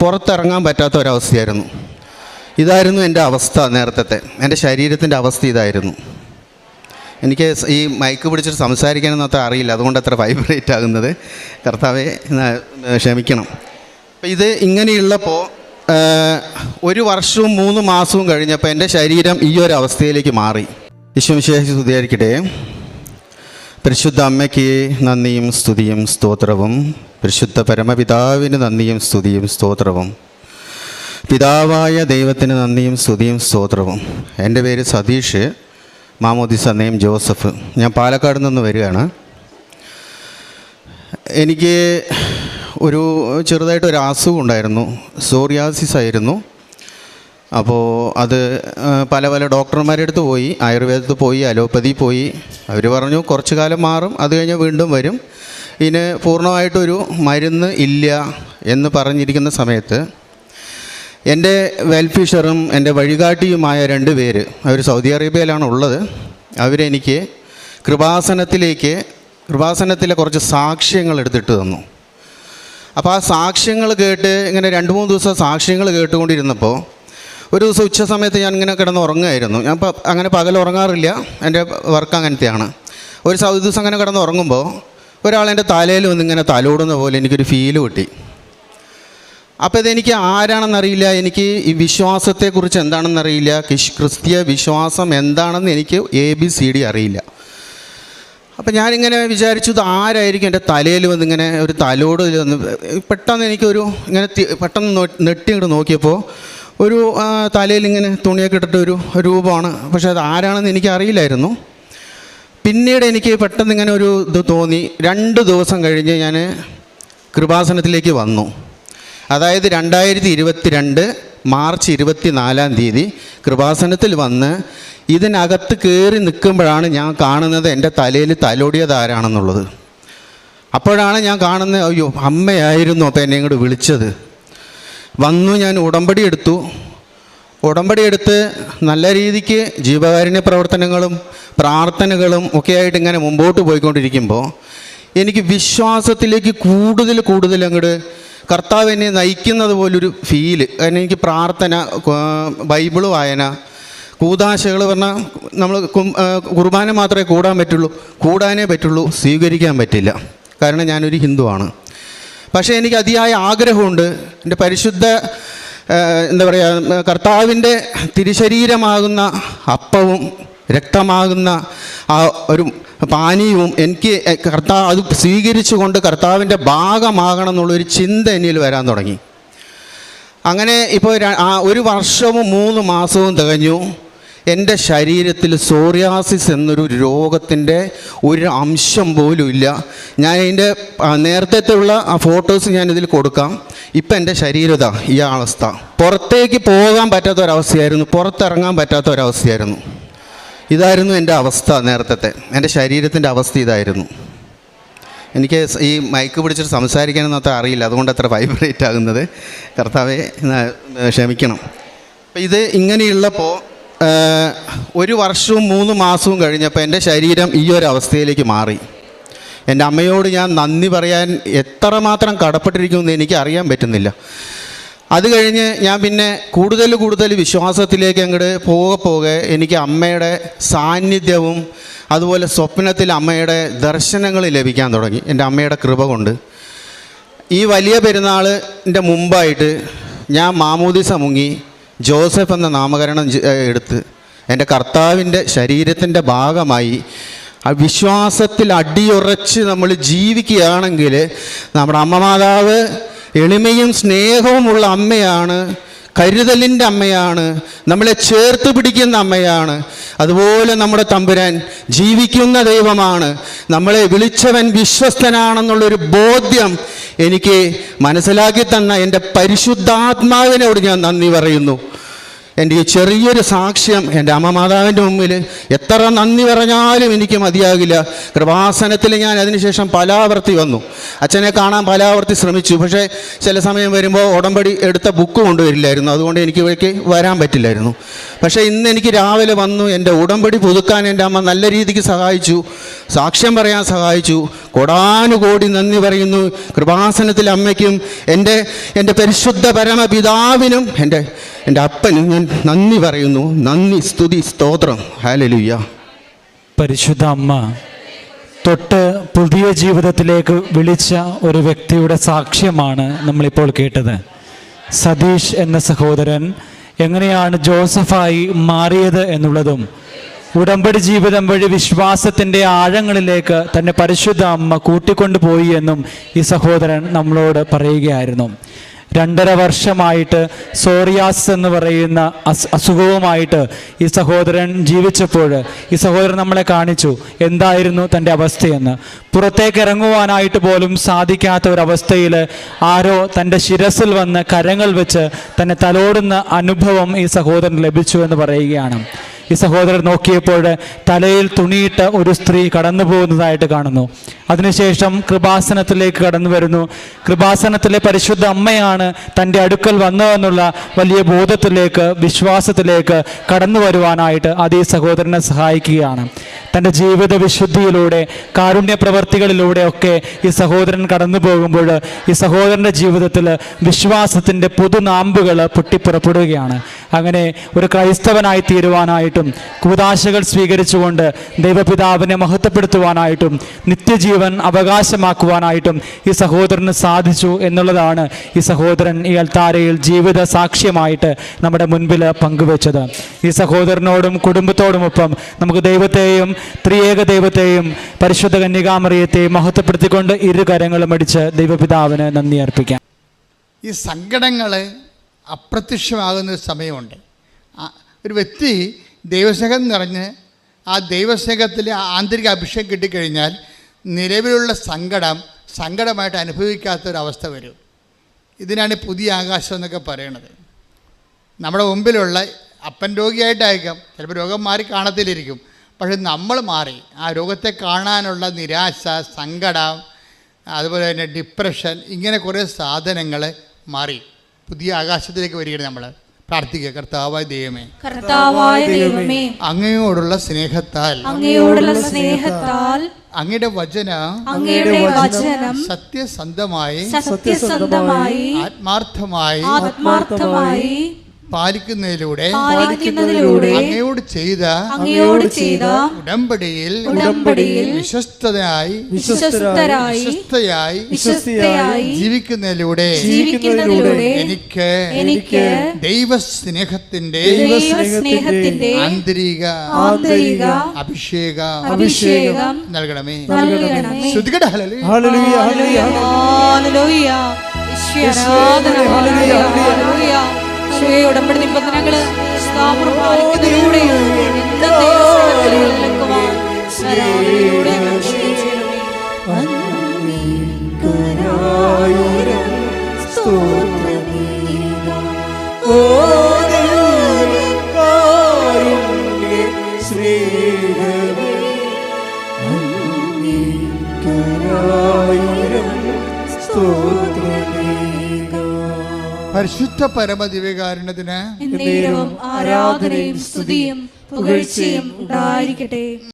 പുറത്തിറങ്ങാൻ പറ്റാത്ത ഒരവസ്ഥയായിരുന്നു. ഇതായിരുന്നു എന്റെ അവസ്ഥ നേരത്തെ എന്റെ ശരീരത്തിന്റെ അവസ്ഥ ഇതായിരുന്നു. എനിക്ക് ഈ മൈക്ക് പിടിച്ചിട്ട് സംസാരിക്കാനൊന്നും അത്ര അറിയില്ല. അതുകൊണ്ട് അത്ര വൈബ്രേറ്റ് ആകുന്നത്. കർത്താവെ ക്ഷമിക്കണം. അപ്പം ഇത് ഇങ്ങനെയുള്ളപ്പോൾ ഒരു വർഷവും മൂന്ന് മാസവും കഴിഞ്ഞപ്പോൾ എന്റെ ശരീരം ഈ ഒരു അവസ്ഥയിലേക്ക് മാറി. വിശ്വവിശേഷി സ്തുതിയായിരിക്കട്ടെ. പരിശുദ്ധ അമ്മയ്ക്ക് നന്ദിയും സ്തുതിയും സ്തോത്രവും. പരിശുദ്ധ പരമപിതാവിന് നന്ദിയും സ്തുതിയും സ്തോത്രവും. പിതാവായ ദൈവത്തിന് നന്ദിയും സ്തുതിയും സ്തോത്രവും. എന്റെ പേര് സതീഷ്. മാമോദിസ നെയിം ജോസഫ്. ഞാൻ പാലക്കാട് നിന്ന് വരികയാണ്. എനിക്ക് ഒരു ചെറുതായിട്ട് ഒരു അസുഖം ഉണ്ടായിരുന്നു. സോറിയാസിസ് ആയിരുന്നു. അപ്പോൾ അത് പല പല ഡോക്ടർമാരുടെ അടുത്ത് പോയി. ആയുർവേദത്തിൽ പോയി അലോപ്പതി പോയി. അവർ പറഞ്ഞു കുറച്ച് കാലം മാറും. അത് കഴിഞ്ഞ് വീണ്ടും വരും. ഇതിന് പൂർണമായിട്ടൊരു മരുന്ന് ഇല്ല എന്ന് പറഞ്ഞിരിക്കുന്ന സമയത്ത് എന്റെ വെൽഫിഷറും എന്റെ വഴികാട്ടിയുമായ രണ്ട് പേര് അവർ സൗദി അറേബ്യയിലാണ് ഉള്ളത് അവരെനിക്ക് കൃപാസനത്തിലേക്ക് കൃപാസനത്തിലെ കുറച്ച് സാക്ഷ്യങ്ങൾ എടുത്തിട്ട് തന്നു. അപ്പോൾ ആ സാക്ഷ്യങ്ങൾ കേട്ട് ഇങ്ങനെ രണ്ട് മൂന്ന് ദിവസം സാക്ഷ്യങ്ങൾ കേട്ടുകൊണ്ടിരുന്നപ്പോൾ ഒരു ദിവസം ഉച്ച സമയത്ത് ഞാൻ ഇങ്ങനെ കിടന്ന് ഉറങ്ങുമായിരുന്നു ഞാൻ അങ്ങനെ പകൽ ഉറങ്ങാറില്ല എന്റെ വർക്ക് അങ്ങനത്തെയാണ്. ഒരു ദിവസം അങ്ങനെ കിടന്ന് ഉറങ്ങുമ്പോൾ ഒരാൾ എന്റെ തലയിൽ വന്നിങ്ങനെ തലോടുന്ന പോലെ എനിക്കൊരു ഫീൽ കിട്ടി. അപ്പോൾ ഇതെനിക്ക് ആരാണെന്നറിയില്ല എനിക്ക് ഈ വിശ്വാസത്തെക്കുറിച്ച് എന്താണെന്നറിയില്ല ക്രിസ്തീയ വിശ്വാസം എന്താണെന്ന് എനിക്ക് എ ബി സി ഡി അറിയില്ല. അപ്പം ഞാനിങ്ങനെ വിചാരിച്ചു ഇത് ആരായിരിക്കും എന്റെ തലയിൽ വന്നിങ്ങനെ ഒരു തലോട് വന്ന് പെട്ടെന്ന് എനിക്കൊരു ഇങ്ങനെ പെട്ടെന്ന് നോ- നെട്ടി ഇങ്ങോട്ട് നോക്കിയപ്പോൾ ഒരു തലയിൽ ഇങ്ങനെ തുണിയൊക്കെ ഇട്ടിട്ട് ഒരു രൂപമാണ്. പക്ഷേ അത് ആരാണെന്ന് എനിക്ക് അറിയില്ലായിരുന്നു പിന്നീട് എനിക്ക് പെട്ടെന്ന് ഇങ്ങനെ ഒരു ഇത് തോന്നി. രണ്ട് ദിവസം കഴിഞ്ഞ് ഞാൻ കൃപാസനത്തിലേക്ക് വന്നു. അതായത് രണ്ടായിരത്തി ഇരുപത്തി രണ്ട് മാർച്ച് ഇരുപത്തി നാലാം തീയതി കൃപാസനത്തിൽ വന്ന് ഇതിനകത്ത് കയറി നിൽക്കുമ്പോഴാണ് ഞാൻ കാണുന്നത് എന്റെ തലയിൽ തലോടിയത് ആരാണെന്നുള്ളത്. അപ്പോഴാണ് ഞാൻ കാണുന്നത് അയ്യോ അമ്മയായിരുന്നു അപ്പോൾ എന്നെ ഇങ്ങോട്ട് വിളിച്ചത്. വന്നു ഞാൻ ഉടമ്പടി എടുത്തു. ഉടമ്പടി എടുത്ത് നല്ല രീതിക്ക് ജീവകാരുണ്യ പ്രവർത്തനങ്ങളും പ്രാർത്ഥനകളും ഒക്കെ ആയിട്ട് ഇങ്ങനെ മുമ്പോട്ട് പോയിക്കൊണ്ടിരിക്കുമ്പോൾ എനിക്ക് വിശ്വാസത്തിലേക്ക് കൂടുതൽ കൂടുതൽ അങ്ങോട്ട് കർത്താവ് എന്നെ നയിക്കുന്നത് പോലൊരു ഫീൽ. കാരണം എനിക്ക് പ്രാർത്ഥന ബൈബിൾ വായന കൂതാശകൾ പറഞ്ഞാൽ നമ്മൾ കുർബാന മാത്രമേ കൂടാൻ പറ്റുള്ളൂ. കൂടാനേ പറ്റുള്ളൂ സ്വീകരിക്കാൻ പറ്റില്ല. കാരണം ഞാനൊരു ഹിന്ദുവാണ്. പക്ഷേ എനിക്ക് അതിയായ ആഗ്രഹമുണ്ട്. എന്റെ പരിശുദ്ധ എന്താ പറയുക കർത്താവിന്റെ തിരുശരീരമാകുന്ന അപ്പവും രക്തമാകുന്ന ആ ഒരു പാനീയവും എനിക്ക് കർത്താവ് അത് സ്വീകരിച്ചുകൊണ്ട് കർത്താവിന്റെ ഭാഗമാകണം എന്നുള്ളൊരു ചിന്ത എന്നിൽ വരാൻ തുടങ്ങി. അങ്ങനെ ഇപ്പോൾ ഒരു വർഷവും മൂന്ന് മാസവും തികഞ്ഞു. എന്റെ ശരീരത്തിൽ സോറിയാസിസ് എന്നൊരു രോഗത്തിന്റെ ഒരു അംശം പോലും ഇല്ല. ഞാൻ അതിന്റെ നേരത്തെ ഉള്ള ആ ഫോട്ടോസ് ഞാനിതിൽ കൊടുക്കാം. ഇപ്പം എന്റെ ശരീരത ഈ അവസ്ഥ. പുറത്തേക്ക് പോകാൻ പറ്റാത്ത ഒരവസ്ഥയായിരുന്നു പുറത്തിറങ്ങാൻ പറ്റാത്ത ഒരവസ്ഥയായിരുന്നു ഇതായിരുന്നു എന്റെ അവസ്ഥ നേരത്തെ എന്റെ ശരീരത്തിന്റെ അവസ്ഥ ഇതായിരുന്നു. എനിക്ക് ഈ മൈക്ക് പിടിച്ചിട്ട് സംസാരിക്കാനൊന്നും അത്ര അറിയില്ല. അതുകൊണ്ട് അത്ര വൈബ്രേറ്റ് ആകുന്നത്. കർത്താവെ ക്ഷമിക്കണം. അപ്പം ഇത് ഇങ്ങനെയുള്ളപ്പോൾ ഒരു വർഷവും മൂന്ന് മാസവും കഴിഞ്ഞപ്പോൾ എന്റെ ശരീരം ഈ ഒരു അവസ്ഥയിലേക്ക് മാറി. എന്റെ അമ്മയോട് ഞാൻ നന്ദി പറയാൻ എത്രമാത്രം കടപ്പെട്ടിരിക്കുമെന്ന് എനിക്ക് അറിയാൻ പറ്റുന്നില്ല. അത് കഴിഞ്ഞ് ഞാൻ പിന്നെ കൂടുതൽ കൂടുതൽ വിശ്വാസത്തിലേക്ക് അങ്ങോട്ട് പോകെ പോകെ എനിക്ക് അമ്മയുടെ സാന്നിധ്യവും അതുപോലെ സ്വപ്നത്തിൽ അമ്മയുടെ ദർശനങ്ങൾ ലഭിക്കാൻ തുടങ്ങി. എന്റെ അമ്മയുടെ കൃപ കൊണ്ട്. ഈ വലിയ പെരുന്നാളിന്റെ മുമ്പായിട്ട് ഞാൻ മാമൂദിസ മുങ്ങി. ജോസഫ് എന്ന നാമകരണം എടുത്ത് എന്റെ കർത്താവിന്റെ ശരീരത്തിന്റെ ഭാഗമായി ആ വിശ്വാസത്തിൽ അടിയുറച്ച് നമ്മൾ ജീവിക്കുകയാണെങ്കിൽ നമ്മുടെ അമ്മ മാതാവ് എളിമയും സ്നേഹവുമുള്ള അമ്മയാണ് കരുതലിന്റെ അമ്മയാണ് നമ്മളെ ചേർത്ത് പിടിക്കുന്ന അമ്മയാണ്. അതുപോലെ നമ്മുടെ തമ്പുരാൻ ജീവിക്കുന്ന ദൈവമാണ്. നമ്മളെ വിളിച്ചവൻ വിശ്വസ്തനാണെന്നുള്ളൊരു ബോധ്യം എനിക്ക് മനസ്സിലാക്കി തന്ന എന്റെ പരിശുദ്ധാത്മാവിനോട് ഞാൻ നന്ദി പറയുന്നു. എന്റെ ഈ ചെറിയൊരു സാക്ഷ്യം എന്റെ അമ്മ മാതാവിന്റെ മുമ്പിൽ എത്ര നന്ദി പറഞ്ഞാലും എനിക്ക് മതിയാകില്ല. കൃപാസനത്തിൽ ഞാൻ അതിനുശേഷം പലാവർത്തി വന്നു. അച്ഛനെ കാണാൻ പലാവർത്തി ശ്രമിച്ചു. പക്ഷേ ചില സമയം വരുമ്പോൾ ഉടമ്പടി എടുത്ത ബുക്ക് കൊണ്ടുവരില്ലായിരുന്നു. അതുകൊണ്ട് എനിക്ക് ഇവയ്ക്ക് വരാൻ പറ്റില്ലായിരുന്നു. പക്ഷേ ഇന്ന് എനിക്ക് രാവിലെ വന്നു. എന്റെ ഉടമ്പടി പുതുക്കാൻ എന്റെ അമ്മ നല്ല രീതിക്ക് സഹായിച്ചു. സാക്ഷ്യം പറയാൻ സഹായിച്ചു. കൊടാനുകോടി നന്ദി പറയുന്നു. കൃപാസനത്തിൽ അമ്മയ്ക്കും എന്റെ എന്റെ പരിശുദ്ധ പരമപിതാവിനും എന്റെ എന്റെ അപ്പന് ഞാൻ നന്ദി പറയുന്നു. നന്ദി സ്തുതി സ്തോത്രം. ഹാലലുയ്യ പരിശുദ്ധ അമ്മ തൊട്ട് പുതിയ ജീവിതത്തിലേക്ക് വിളിച്ച ഒരു വ്യക്തിയുടെ സാക്ഷ്യമാണ് നമ്മളിപ്പോൾ കേട്ടത്. സതീഷ് എന്ന സഹോദരൻ എങ്ങനെയാണ് ജോസഫായി മാറിയത് എന്നുള്ളതും ഉടമ്പടി ജീവിതം വഴി വിശ്വാസത്തിന്റെ ആഴങ്ങളിലേക്ക് തന്നെ പരിശുദ്ധ അമ്മ കൂട്ടിക്കൊണ്ടുപോയി എന്നും ഈ സഹോദരൻ നമ്മളോട് പറയുകയായിരുന്നു. രണ്ടര വർഷമായിട്ട് സോറിയാസ് എന്ന് പറയുന്ന അസ് അസുഖവുമായിട്ട് ഈ സഹോദരൻ ജീവിച്ചപ്പോൾ ഈ സഹോദരൻ നമ്മളെ കാണിച്ചു. എന്തായിരുന്നു തന്റെ അവസ്ഥയെന്ന്. പുറത്തേക്ക് ഇറങ്ങുവാനായിട്ട് പോലും സാധിക്കാത്ത ഒരവസ്ഥയിൽ ആരോ തന്റെ ശിരസിൽ വന്ന് കരങ്ങൾ വെച്ച് തന്നെ തലോടുന്ന അനുഭവം ഈ സഹോദരൻ ലഭിച്ചു എന്ന് പറയുകയാണ്. ഈ സഹോദരൻ നോക്കിയപ്പോൾ തലയിൽ തുണിയിട്ട ഒരു സ്ത്രീ കടന്നു പോകുന്നതായിട്ട് കാണുന്നു. അതിനുശേഷം കൃപാസനത്തിലേക്ക് കടന്നു വരുന്നു. കൃപാസനത്തിലെ പരിശുദ്ധ അമ്മയാണ് തന്റെ അടുക്കൽ വന്നതെന്നുള്ള വലിയ ബോധത്തിലേക്ക് വിശ്വാസത്തിലേക്ക് കടന്നു വരുവാനായിട്ട് അത് ഈ സഹോദരനെ സഹായിക്കുകയാണ്. തന്റെ ജീവിത വിശുദ്ധിയിലൂടെ കാരുണ്യ പ്രവർത്തികളിലൂടെ ഒക്കെ ഈ സഹോദരൻ കടന്നു പോകുമ്പോൾ ഈ സഹോദരന്റെ ജീവിതത്തിൽ വിശ്വാസത്തിന്റെ പുതുനാമ്പുകൾ പൊട്ടിപ്പുറപ്പെടുകയാണ്. അങ്ങനെ ഒരു ക്രൈസ്തവനായി തീരുവാനായിട്ടും കൂതാശകൾ സ്വീകരിച്ചുകൊണ്ട് ദൈവപിതാവിനെ മഹത്വപ്പെടുത്തുവാനായിട്ടും നിത്യജീവൻ അവകാശമാക്കുവാനായിട്ടും ഈ സഹോദരന് സാധിച്ചു എന്നുള്ളതാണ് ഈ സഹോദരൻ ഈ അൽത്താരയിൽ ജീവിത സാക്ഷ്യമായിട്ട് നമ്മുടെ മുൻപിൽ പങ്കുവെച്ചത്. ഈ സഹോദരനോടും കുടുംബത്തോടുമൊപ്പം നമുക്ക് ദൈവത്തെയും ത്രിയേക ദൈവത്തെയും പരിശുദ്ധ കന്യകാമറിയത്തെയും മഹത്വപ്പെടുത്തിക്കൊണ്ട് ഇരു കരങ്ങളും അടിച്ച് ദൈവപിതാവിന് നന്ദി അർപ്പിക്കാം. ഈ സങ്കടങ്ങൾ അപ്രത്യക്ഷമാകുന്ന ഒരു സമയമുണ്ട്. ഒരു വ്യക്തി ദൈവസ്നേഹം നിറഞ്ഞ് ആ ദൈവസ്നേഹത്തിലെ ആന്തരിക അഭിഷേകം കിട്ടിക്കഴിഞ്ഞാൽ നിലവിലുള്ള സങ്കടം സങ്കടമായിട്ട് അനുഭവിക്കാത്തൊരവസ്ഥ വരും. ഇതിനാണ് പുതിയ ആകാശം എന്നൊക്കെ പറയണത്. നമ്മുടെ മുമ്പിലുള്ള അപ്പൻ രോഗിയായിട്ടായിരിക്കാം. ചിലപ്പോൾ രോഗം മാറി കാണത്തിലിരിക്കും. പക്ഷെ നമ്മൾ മാറി ആ രോഗത്തെ കാണാനുള്ള നിരാശ സങ്കടം അതുപോലെ തന്നെ ഡിപ്രഷൻ ഇങ്ങനെ കുറേ സാധനങ്ങൾ മാറി. പുതിയ ആകാശത്തിലേക്ക് വരികയാണ് നമ്മൾ. പ്രാർത്ഥിക്കുക കർത്താവായ ദൈവമേ. കർത്താവായ ദൈവമേ. അങ്ങയോടുള്ള സ്നേഹത്താൽ. അങ്ങയോടുള്ള സ്നേഹത്താൽ. അങ്ങയുടെ വചന അങ്ങയുടെ വചനം സത്യസന്ധമായി സത്യസന്ധമായി ആത്മാർത്ഥമായി ആത്മാർത്ഥമായി പാലിക്കുന്നതിലൂടെ പാലിക്കുന്നതിലൂടെ അങ്ങയോട് ചെയ്ത അങ്ങയോട് ചെയ്ത ഉടമ്പടിയിൽ ഉടമ്പടിയിൽ വിശ്വസ്തനായി വിശ്വസ്തരായി വിശ്വസ്തയായി വിശ്വസ്തയായി ജീവിക്കുന്നതിലൂടെ ജീവിക്കുന്നതിലൂടെ എനിക്ക് എനിക്ക് ദൈവസ്നേഹത്തിന്റെ ദൈവസ്നേഹത്തിന്റെ ആന്തരിക ആന്തരിക അഭിഷേക അഭിഷേകം നൽകണമേ നൽകണമേ ശ്രുതികട hallelujah. Hallelujah, hallelujah. Hallelujah. Hallelujah, hallelujah. ഈശോയെ ഉടമ്പടി നിബന്ധനകൾ സ്ഥാപനം പാലിക്കുന്നതിലൂടെ പരിശുദ്ധ പരമ ദിവ്യകാരണത്തിന് ആരാധനയും സ്തുതിയും പുകഴ്ചയും ഉണ്ടായിരിക്കട്ടെ.